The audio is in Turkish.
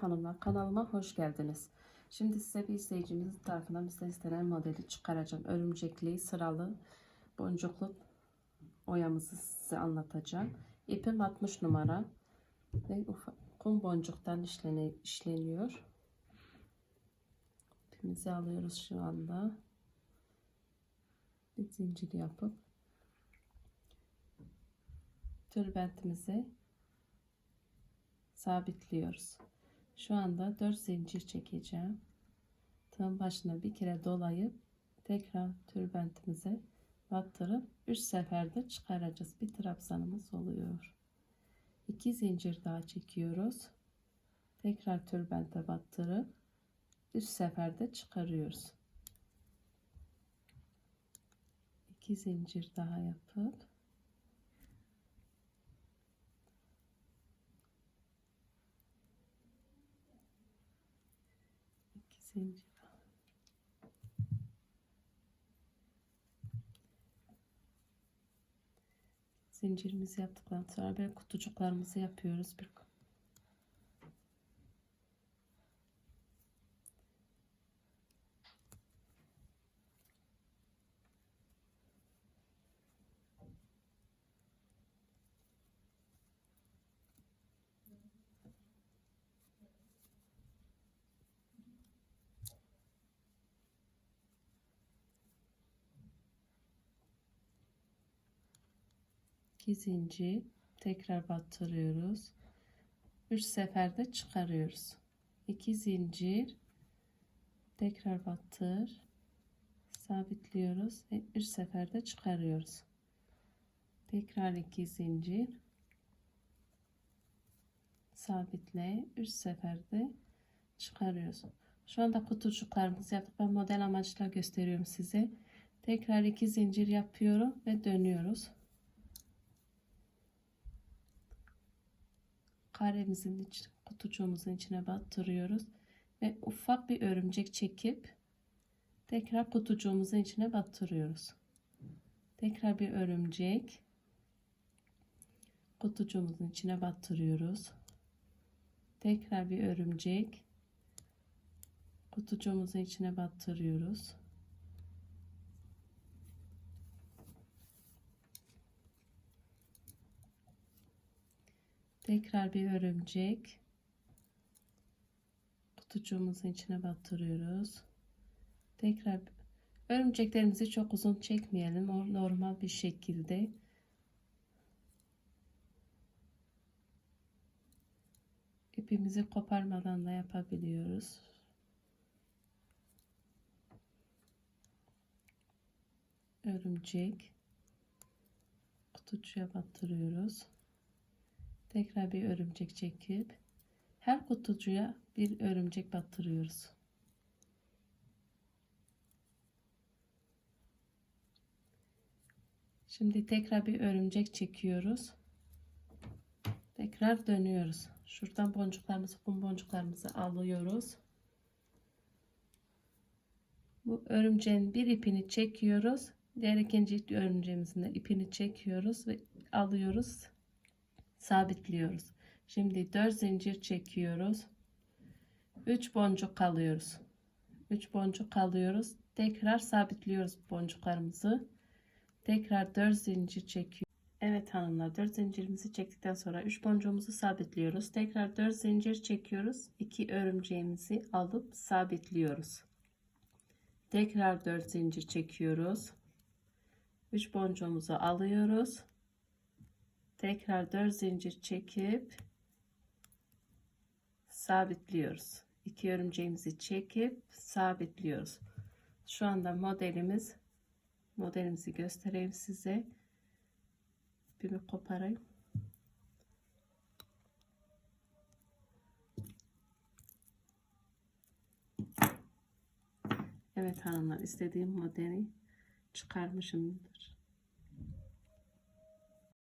Hanımlar kanalıma hoş geldiniz. Şimdi size bir izleyicimizin tarafından bizden istenen modeli çıkaracağım. Örümcekli sıralı boncuklu oyamızı size anlatacağım. İpim 60 numara ve kum boncuktan işlene, işleniyor. İpimizi alıyoruz şu anda. Bir zincir yapıp tülbentimizi sabitliyoruz. Şu anda 4 zincir çekeceğim. Tığın başına bir kere dolayıp tekrar tülbentimize battırıp 3 seferde çıkaracağız. Bir trabzanımız oluyor. 2 zincir daha çekiyoruz. Tekrar tülbente battırıp 3 seferde çıkarıyoruz. 2 zincir daha yapıp zincir zincirimizi yaptıktan sonra böyle kutucuklarımızı yapıyoruz. Bir iki zincir tekrar batırıyoruz. 3 seferde çıkarıyoruz. 2 zincir tekrar battır sabitliyoruz ve 3 seferde çıkarıyoruz. Tekrar 2 zincir sabitle 3 seferde çıkarıyoruz. Şu anda kutucuklarımızı yaptık. Ben model amaçla gösteriyorum size. Tekrar 2 zincir yapıyorum ve dönüyoruz. Karemizin iç, kutucuğumuzun içine batırıyoruz ve ufak bir örümcek çekip tekrar kutucuğumuzun içine batırıyoruz. Tekrar bir örümcek kutucuğumuzun içine batırıyoruz. Tekrar bir örümcek kutucuğumuzun içine batırıyoruz. Tekrar bir örümcek kutucuğumuzun içine batırıyoruz. Tekrar örümceklerimizi çok uzun çekmeyelim. O normal bir şekilde ipimizi koparmadan da yapabiliyoruz. Örümcek kutucuğa batırıyoruz tekrar bir örümcek çekip her kutucuya bir örümcek batırıyoruz. Şimdi tekrar bir örümcek çekiyoruz. Tekrar dönüyoruz. Şuradan boncuklarımızı, kum boncuklarımızı alıyoruz. Bu örümceğin bir ipini çekiyoruz. Diğer ikinci örümceğimizin de ipini çekiyoruz ve alıyoruz sabitliyoruz. Şimdi 4 zincir çekiyoruz. 3 boncuk kalıyoruz. 3 boncuk kalıyoruz. Tekrar sabitliyoruz boncuklarımızı. Tekrar 4 zincir çekiyoruz. Evet hanımlar 4 zincirimizi çektikten sonra 3 boncuğumuzu sabitliyoruz. Tekrar 4 zincir çekiyoruz. 2 örümceğimizi alıp sabitliyoruz. Tekrar 4 zincir çekiyoruz. 3 boncuğumuzu alıyoruz tekrar 4 zincir çekip sabitliyoruz. İki örümceğimizi çekip sabitliyoruz. Şu anda modelimiz modelimizi göstereyim size. Bir koparayım. Evet hanımlar istediğim modeli çıkarmışımdır.